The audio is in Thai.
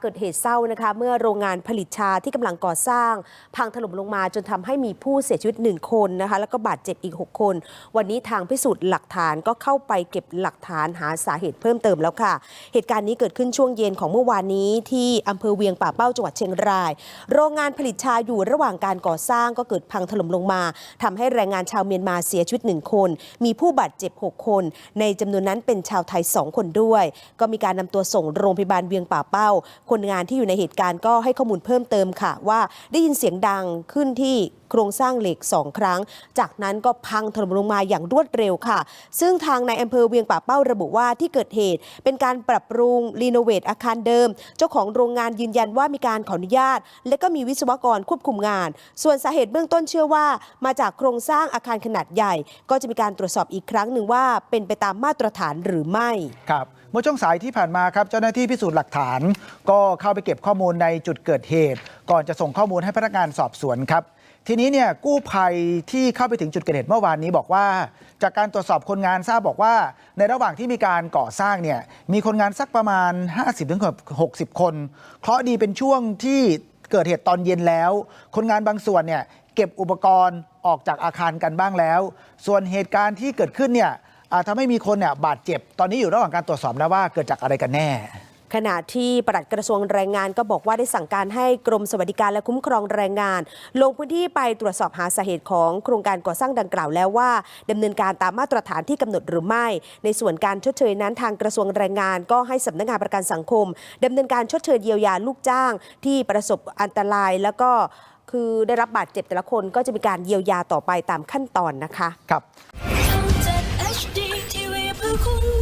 เกิดเหตุเศร้านะคะเมื่อโรงงานผลิตชาที่กำลังก่อสร้าง พังถล่มลงมาจนทำให้มีผู้เสียชีวิตหนึ่งคนนะคะแล้วก็บาดเจ็บอีก 6 คน วันนี้ทางพิสูจน์หลักฐานก็เข้าไปเก็บหลักฐานหาสาเหตุเพิ่มเติมแล้วค่ะ เหตุการณ์นี้เกิดขึ้นช่วงเย็นของเมื่อวานนี้ที่อำเภอเวียงป่าเป้าจังหวัดเชียงราย โรงงานผลิตชาอยู่ระหว่างการก่อสร้างก็เกิดพังถล่มลงมาทำให้แรงงานชาวเมียนมาเสียชีวิตหนึ่งคน มีผู้บาดเจ็บ 6 คน ในจำนวนนั้นเป็นชาวไทย 2 คนด้วย ก็มีการนำตัวส่งโรงพยาบาลเวียงป่าเป้าคนงานที่อยู่ในเหตุการณ์ก็ให้ข้อมูลเพิ่มเติมค่ะ ว่าได้ยินเสียงดังขึ้นที่โครงสร้างเหล็ก 2 ครั้ง จากนั้นก็พังถล่มลงมาอย่างรวดเร็วค่ะ ซึ่งทางในายอำเภอเวียงป่าเป้าระบุว่าที่เกิดเหตุ เป็นการปรับปรุงรีโนเวทอาคารเดิม เจ้าของโรงงานยืนยันว่ามีการขออนุญาต และก็มีวิศวกรควบคุมงาน ส่วนสาเหตุเบื้องต้นเชื่อว่า มาจากโครงสร้างอาคารขนาดใหญ่ ก็จะมีการตรวจสอบอีกครั้งหนึ่งว่าเป็นไปตามมาตรฐานหรือไม่ครับ มื่อช่วงสายที่ผ่านมาครับเจ้าหน้าที่พิสูจน์หลักฐาน ก็เข้าไปเก็บข้อมูลในจุดเกิดเหตุ ก่อนจะส่งข้อมูลให้พนักงานสอบสวนครับทีนี้เนี่ยกู้ภัยที่เข้าไปถึงจุดเกิดเหตุเมื่อวานนี้บอกว่า จากการตรวจสอบคนงานทราบบอกว่า ในระหว่างที่มีการก่อสร้างเนี่ยมีคนงานสักประมาณ 50-60 คนเคราะห์ดีเป็นช่วงที่เกิดเหตุตอนเย็นแล้ว คนงานบางส่วนเนี่ยเก็บอุปกรณ์ออกจากอาคารกันบ้างแล้ว ส่วนเหตุการณ์ที่เกิดขึ้นเนี่ย ทำให้มีคนเนี่ยบาดเจ็บ ตอนนี้อยู่ระหว่างการตรวจสอบนะว่าเกิดจากอะไรกันแน่ขณะที่ปลัดกระทรวงแรงงานก็บอกว่าได้สั่งการให้กรมสวัสดิการและคุ้มครองแรงงาน ลงพื้นที่ไปตรวจสอบหาสาเหตุของโครงการก่อสร้างดังกล่าวแล้วว่าดำเนินการตามมาตรฐานที่กำหนดหรือไม่ ในส่วนการชดเชยนั้นทางกระทรวงแรงงาน ก็ให้สำนักงานประกันสังคมดำเนินการชดเชยเยียวยาลูกจ้าง ที่ประสบอันตรายแล้วก็คือได้รับบาดเจ็บแต่ละคนก็จะมีการเยียวยาต่อไปตามขั้นตอนนะคะ ครับ คุณ